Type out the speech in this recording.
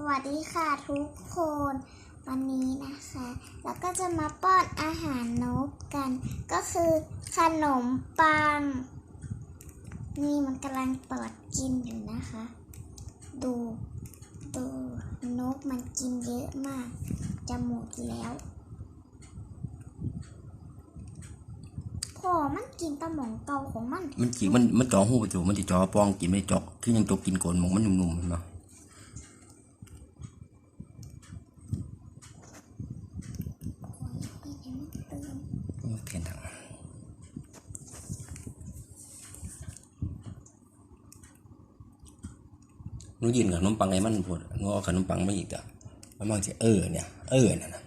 สวัสดีค่ะทุกคน วันนี้นะคะแล้วก็จะมาป้อนอาหารนกกัน ก็คือขนมปัง นี่มันกำลังเปิดกินอยู่นะคะ ดูดูนกมันกินเยอะมาก จะหมดแล้วพอมันกินตะหมองเก่าของมัน มันจีมันมันจ่อหูประตูมันจะจ่อปองกินไม่จ่อคือยังจกกินโกนหมองมันหนุ่มๆเห็นปะโอ้ยนี่มั เตือนเทียนถังหนูยืนกับนมปังไอ้มันพูดงอขนมปังไม่อีกอะมันมองจะเออเนี่ย เออน่ะนะ